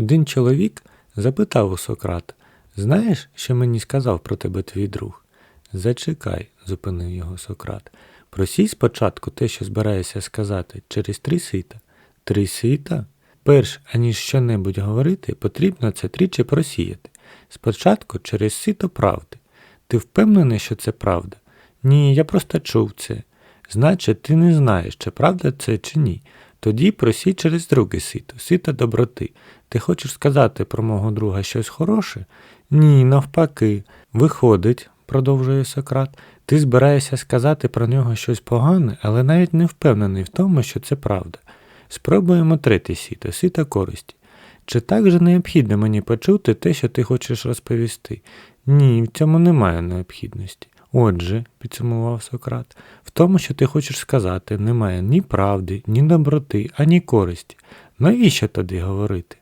Один чоловік запитав у Сократа, знаєш, що мені сказав про тебе твій друг? Зачекай, зупинив його Сократ. Просій спочатку те, що збираєшся сказати, через три сита. Три сита? Перш аніж що-небудь говорити, потрібно це тричі просіяти. Спочатку через сито правди. Ти впевнений, що це правда? Ні, я просто чув це. Значить, ти не знаєш, чи правда це чи ні. Тоді просій через друге сито, сито доброти. Ти хочеш сказати про мого друга щось хороше? Ні, навпаки. Виходить, продовжує Сократ, ти збираєшся сказати про нього щось погане, але навіть не впевнений в тому, що це правда. Спробуємо третє сіто, сито користі. Чи так же необхідно мені почути те, що ти хочеш розповісти? Ні, в цьому немає необхідності. Отже, підсумував Сократ, в тому, що ти хочеш сказати, немає ні правди, ні доброти, ані користі. Навіщо тоді говорити?